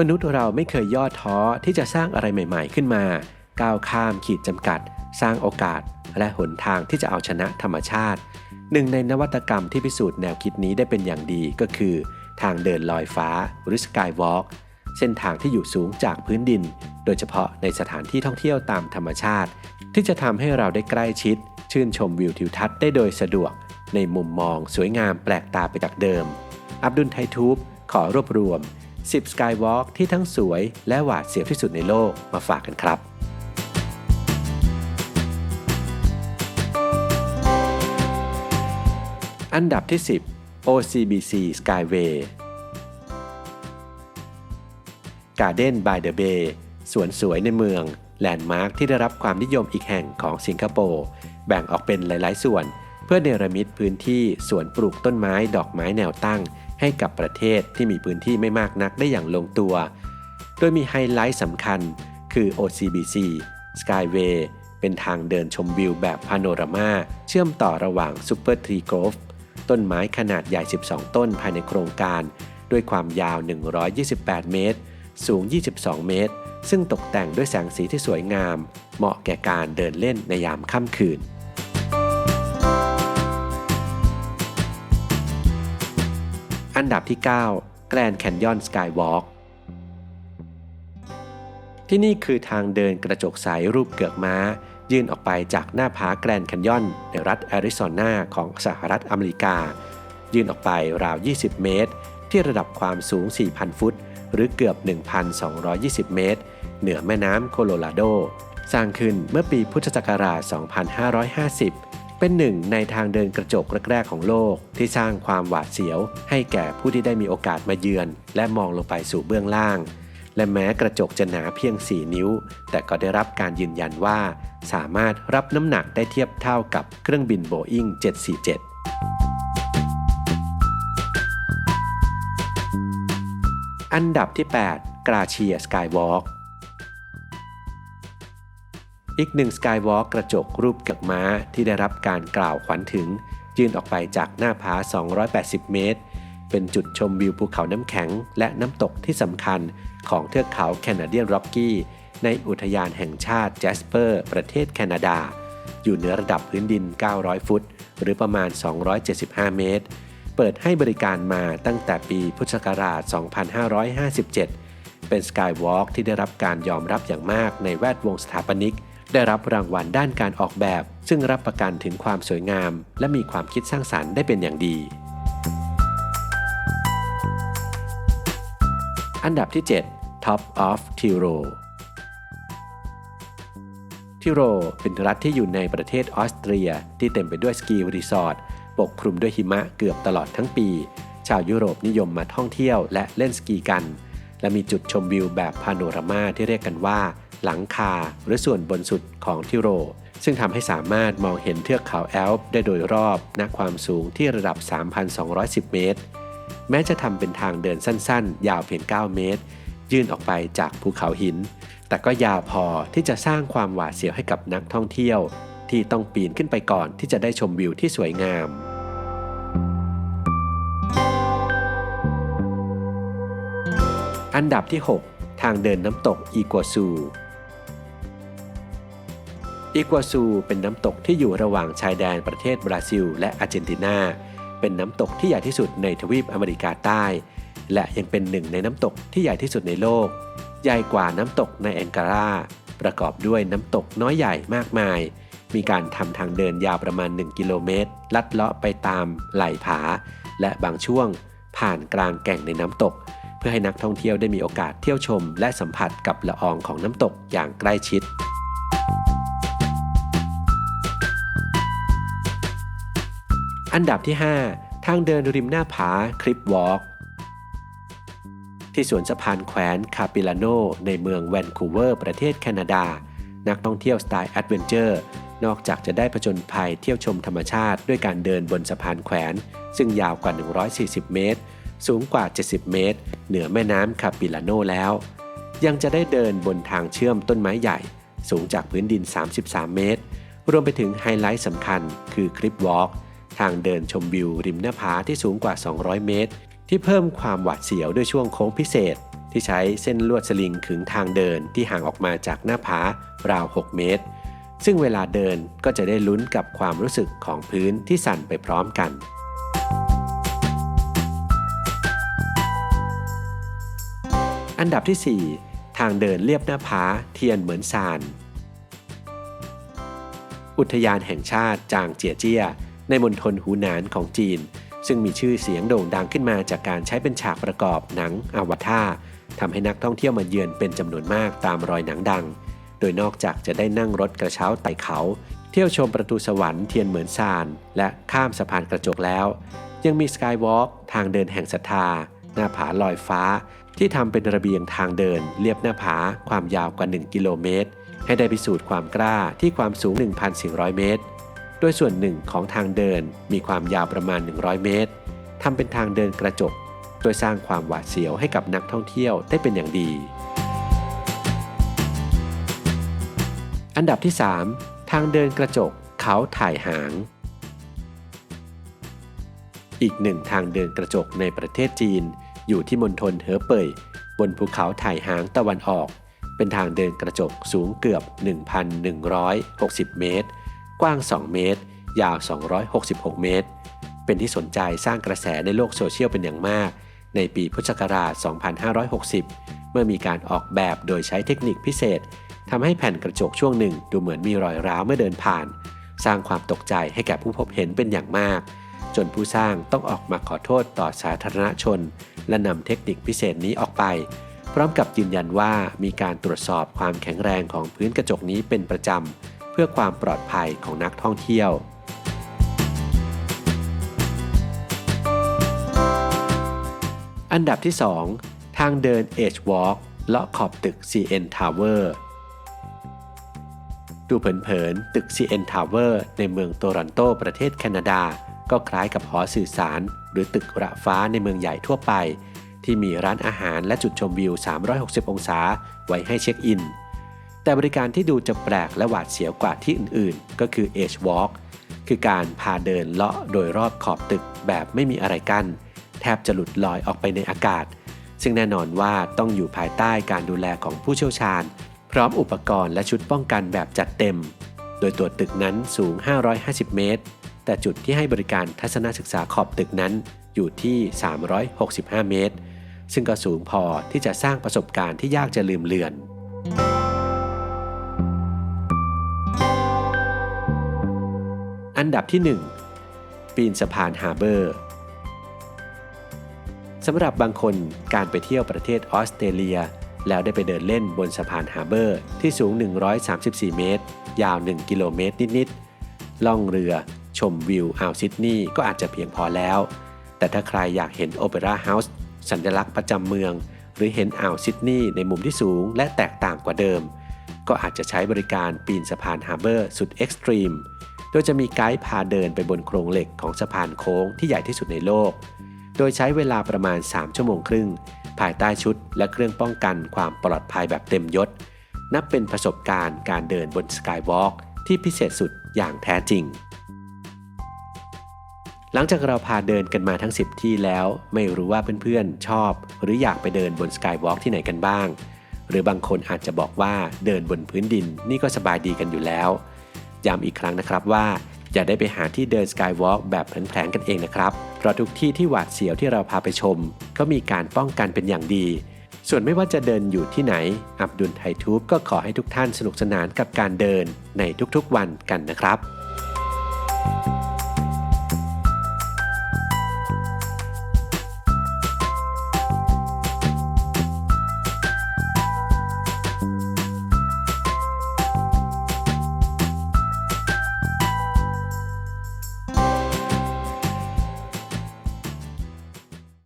มนุษย์เราไม่เคยย่อท้อที่จะสร้างอะไรใหม่ๆขึ้นมา ก้าวข้ามขีดจำกัด สร้างโอกาส และหนทางที่จะเอาชนะธรรมชาติ หนึ่งในนวัตกรรมที่พิสูจน์แนวคิดนี้ได้เป็นอย่างดีก็คือ ทางเดินลอยฟ้าหรือ Skywalk เส้นทางที่อยู่สูงจากพื้นดิน โดยเฉพาะในสถานที่ท่องเที่ยวตามธรรมชาติ ที่จะทำให้เราได้ใกล้ชิด ชื่นชมวิวทิวทัศน์ได้โดยสะดวก ในมุมมองสวยงามแปลกตาไปจากเดิม อับดุลไททูบขอรวบรวม 10 Skywalk ที่ทั้งสวยและหวาดเสียวที่สุดในโลกมาฝากกันครับอันดับที่ 10 OCBC Skyway Garden by the Bay สวนสวยในเมือง แลนด์มาร์คที่ได้รับความนิยมอีกแห่งของสิงคโปร์ แบ่งออกเป็นหลาย ๆ ส่วน เพื่อเนรมิตพื้นที่สวนปลูกต้นไม้ดอกไม้แนวตั้ง ให้กับประเทศที่มีพื้นที่ไม่มากนักได้อย่างลงตัว โดยมีไฮไลท์สำคัญคือ OCBC Skyway เป็นทางเดินชมวิวแบบพาโนรามาเชื่อมต่อระหว่าง Super Tree Grove ต้นไม้ขนาดใหญ่ 12 ต้นภายในโครงการ ด้วยความยาว 128 เมตร สูง 22 เมตร ซึ่งตกแต่งด้วยแสงสีที่สวยงาม เหมาะแก่การเดินเล่นในยามค่ำคืน อันดับที่ 9 แกรน d คนยอนสกายวอล์กที่นี่คือทางเดินกระจกใสรูปเกือกม้า ยื่นออกไปจากหน้าผาแกรน d คนยอน ในรัฐแอริโซนาของสหรัฐอเมริกา ยื่นออกไปราว 20 เมตร ที่ระดับความสูง 4,000 ฟุต หรือเกือบ 1,220 เมตร เหนือแม่น้ำโคโลราโด สร้างขึ้นเมื่อปีพุทธศักราช 2550 เป็นหนึ่งในทางเดินกระจกแรกๆของโลก ที่สร้างความหวาดเสียว ให้แก่ผู้ที่ได้มีโอกาสมาเยือน และมองลงไปสู่เบื้องล่าง และแม้กระจกจะหนาเพียง 4 นิ้ว แต่ก็ได้รับการยืนยันว่า สามารถรับน้ำหนักได้เทียบเท่ากับเครื่องบินโบอิง747อันดับที่ 8 กราเชียสกายวอล์ก อีกหนึ่งสกายวอล์กกระจกรูปกือกม้าที่ได้รับการกล่าวขวัญถึง ยื่นออกไปจากหน้าผา 280 เมตร เป็นจุดชมวิวภูเขาน้ำแข็ง และน้ำตกที่สำคัญของเทือกเขาแคนาเดียนร็อกกี้ในอุทยานแห่งชาติแจสเปอร์ ประเทศแคนาดา อยู่เหนือระดับพื้นดิน 900 ฟุต หรือประมาณ 275 เมตร เปิดให้บริการมาตั้งแต่ปีพุทธศักราช 2557 เป็นสกายวอล์กที่ได้รับการยอมรับอย่างมากในแวดวงสถาปนิก ได้รับรางวัลด้านการออกแบบ ซึ่งรับประกันถึงความสวยงาม และมีความคิดสร้างสรรค์ได้เป็นอย่างดี อันดับที่ 7 Top of Tiro ทิโรเป็นรัฐที่อยู่ในประเทศออสเตรียที่เต็มไปด้วยสกีรีสอร์ทปกคลุมด้วยหิมะเกือบตลอดทั้งปี ชาวยุโรปนิยมมาท่องเที่ยวและเล่นสกีกัน และมีจุดชมวิวแบบพาโนรามาที่เรียกกันว่า หลังคาหรือส่วนบนสุดของทิโร ซึ่งทำให้สามารถมองเห็นเทือกเขาแอลป์ได้โดยรอบณความสูงที่ระดับ 3,210 เมตร แม้จะทำเป็นทางเดินสั้นๆ ยาวเพียง 9 เมตร ยื่นออกไปจากภูเขาหิน แต่ก็ยาวพอที่จะสร้างความหวาดเสียวให้กับนักท่องเที่ยว ที่ต้องปีนขึ้นไปก่อนที่จะได้ชมวิวที่สวยงามอันดับที่ 6 ทางเดินน้ำตกอีกัวซู อีกัวซูเป็นน้ำตกที่อยู่ระหว่างชายแดนประเทศบราซิล และอาร์เจนตินา เป็นน้ำตกที่ใหญ่ที่สุดในทวีปอเมริกาใต้ และยังเป็นหนึ่งในน้ำตกที่ใหญ่ที่สุดในโลก ใหญ่กว่าน้ำตกในแองการา ประกอบด้วยน้ำตกน้อยใหญ่มากมาย มีการทำทางเดินยาวประมาณ 1 กิโลเมตร ลัดเลาะไปตามไหล่ผา และบางช่วง ผ่านกลางแก่งในน้ำตก เพื่อให้นักท่องเที่ยวได้มีโอกาสเที่ยวชม และสัมผัสกับละอองของน้ำตกอย่างใกล้ชิด อันดับที่ 5 ทางเดินริมหน้าผาคลิปวอล์กที่สวนสะพานแขวนคาปิลาโน ในเมืองแวนคูเวอร์ ประเทศแคนาดา นักท่องเที่ยวสไตล์แอดเวนเจอร์ นอกจากจะได้ผจญภัยเที่ยวชมธรรมชาติด้วยการเดินบนสะพานแขวน ซึ่งยาวกว่า 140 เมตร สูงกว่า 70 เมตร เหนือแม่น้ำคาปิลาโนแล้ว ยังจะได้เดินบนทางเชื่อมต้นไม้ใหญ่ สูงจากพื้นดิน 33 เมตร รวมไปถึงไฮไลท์สำคัญคือคลิปวอล์ก ทางเดินชมวิวริมหน้าผาที่สูงกว่า 200 เมตร ที่เพิ่มความหวาดเสียวด้วยช่วงโค้งพิเศษ ที่ใช้เส้นลวดสลิงขึงทางเดินที่ห่างออกมาจากหน้าผาราว 6 เมตร ซึ่งเวลาเดินก็จะได้ลุ้นกับความรู้สึกของพื้นที่สั่นไปพร้อมกันอันดับที่ 4 ทางเดินเลียบหน้าผาเทียนเหมือนซาน อุทยานแห่งชาติจางเจียเจี้ย ในมณฑลหูหนานของจีน ซึ่งมีชื่อเสียงโด่งดังขึ้นมาจากการใช้เป็นฉากประกอบหนังอวตารทำให้นักท่องเที่ยวมาเยือนเป็นจำนวนมากตามรอยหนังดัง โดยนอกจากจะได้นั่งรถกระเช้าไต่เขา เที่ยวชมประตูสวรรค์เทียนเหมือนซาน และข้ามสะพานกระจกแล้ว ยังมีสกายวอล์กทางเดินแห่งศรัทธา หน้าผาลอยฟ้า ที่ทำเป็นระเบียงทางเดิน เลียบหน้าผาความยาวกว่า 1 กิโลเมตร ให้ได้พิสูจน์ความกล้าที่ความสูง 1,400 เมตร ดยส่วนหนึ่งของทางเดินมีความยาวประมาณ 100 เมตรทำเป็นทางเดินกระจก โดยสร้างความหวาดเสียวให้กับนักท่องเที่ยวได้เป็นอย่างดี อันดับที่ 3 ทางเดินกระจกเขาถ่ายหาง อีกหนึ่งทางเดินกระจกในประเทศจีน อยู่ที่มณฑลเหอเป่ย บนภูเขาถ่ายหางตะวันออก เป็นทางเดินกระจกสูงเกือบ 1,160 เมตร กว้าง 2 เมตร ยาว 266 เมตร เป็นที่สนใจสร้างกระแสในโลกโซเชียลเป็นอย่างมาก ในปีพุทธศักราช 2560 เมื่อมีการออกแบบโดยใช้เทคนิคพิเศษทำให้แผ่นกระจกช่วงหนึ่งดูเหมือนมีรอยร้าวเมื่อเดินผ่าน สร้างความตกใจให้แก่ผู้พบเห็นเป็นอย่างมาก จนผู้สร้างต้องออกมาขอโทษต่อสาธารณชน และนำเทคนิคพิเศษนี้ออกไปพร้อมกับยืนยันว่ามีการตรวจสอบความแข็งแรงของพื้นกระจกนี้เป็นประจำ เพื่อความปลอดภัยของนักท่องเที่ยว อันดับที่ 2 ทางเดิน Edge Walk เลาะขอบตึก CN Tower ดูเผินๆ ตึก CN Tower ในเมืองโตรอนโตประเทศแคนาดา ก็คล้ายกับหอสื่อสาร หรือตึกระฟ้าในเมืองใหญ่ทั่วไป ที่มีร้านอาหารและจุดชมวิว 360 องศาไว้ให้เช็คอิน แต่บริการที่ดูจะแปลกและหวาดเสียวกว่าที่อื่นๆ ก็คือ Edge Walk คือการพาเดินเลาะโดยรอบขอบตึกแบบไม่มีอะไรกัน้นแทบจะหลุดลอยออกไปในอากาศ ซึ่งแน่นอนว่าต้องอยู่ภายใต้การดูแลของผู้เชี่ยวชาญ พร้อมอุปกรณ์และชุดป้องกันแบบจัดเต็ม โดยตัวตึกนั้นสูง 550 เมตร แต่จุดที่ให้บริการทัศนศึกษาขอบตึกนั้นอยู่ที่ 365 เมตร ซึ่งก็สูงพอที่จะสร้างประสบการณ์ที่ยากจะลืมเลือน ดับที่ 1 ปีนสะพานฮาร์เบอร์สำหรับบางคนการไปเที่ยวประเทศออสเตรเลีย แล้วได้ไปเดินเล่นบนสะพานฮาร์เบอร์ที่สูง 134 เมตร ยาว 1 กิโลเมตรนิดๆ ล่องเรือชมวิวอ่าวซิดนีย์ก็อาจจะเพียงพอแล้ว แต่ถ้าใครอยากเห็นโอเปร่าเฮาส์สัญลักษณ์ประจำเมือง หรือเห็นอ่าวซิดนีย์ในมุมที่สูงและแตกต่างกว่าเดิม ก็อาจจะใช้บริการปีนสะพานฮาร์เบอร์สุดเอ็กซ์ตรีม โดยจะมีไกด์พาเดินไปบนโครงเหล็กของสะพานโค้งที่ใหญ่ที่สุดในโลก โดยใช้เวลาประมาณ 3 ชั่วโมงครึ่ง ภายใต้ชุดและเครื่องป้องกันความปลอดภัยแบบเต็มยศ นับเป็นประสบการณ์การเดินบนสกายวอล์กที่พิเศษสุดอย่างแท้จริง หลังจากเราพาเดินกันมาทั้ง 10 ที่แล้ว ไม่รู้ว่าเพื่อนๆชอบ หรืออยากไปเดินบนสกายวอล์กที่ไหนกันบ้าง หรือบางคนอาจจะบอกว่าเดินบนพื้นดินนี่ก็สบายดีกันอยู่แล้ว ย้ำอีกครั้งนะครับว่า อย่าได้ไปหาที่เดินสกายวอล์กแบบแผลงๆกันเองนะครับ เพราะทุกที่ที่หวาดเสียวที่เราพาไปชม ก็มีการป้องกันเป็นอย่างดี ส่วนไม่ว่าจะเดินอยู่ที่ไหน อับดุลไททูบก็ขอให้ทุกท่านสนุกสนานกับการเดินในทุกๆวันกันนะครับ